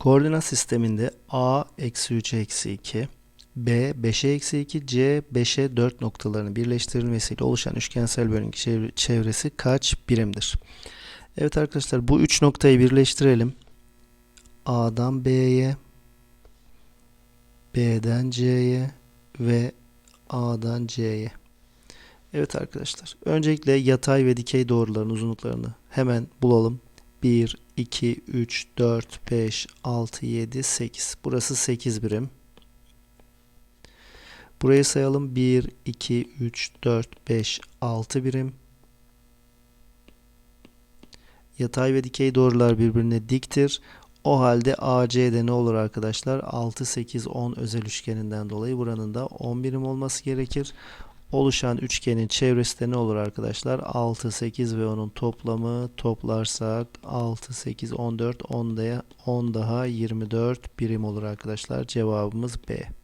Koordinat sisteminde A eksi 3 eksi 2, B 5'e eksi 2, C 5'e 4 noktalarının birleştirilmesiyle oluşan üçgensel çev- çevresi kaç birimdir? Evet arkadaşlar bu üç noktayı birleştirelim. A'dan B'ye, B'den C'ye ve A'dan C'ye. Evet arkadaşlar. Öncelikle yatay ve dikey doğruların uzunluklarını hemen bulalım. 1, 2, 3, 4, 5, 6, 7, 8. Burası 8 birim. Burayı sayalım. 1, 2, 3, 4, 5, 6 birim. Yatay ve dikey doğrular birbirine diktir. O halde AC'de ne olur arkadaşlar? 6, 8, 10 özel üçgeninden dolayı buranın da 10 birim olması gerekir. Oluşan üçgenin çevresi de ne olur arkadaşlar? 6, 8 ve 10'un toplamı toplarsak 6, 8, 14, 10 daha, 10 daha 24 birim olur arkadaşlar. Cevabımız B.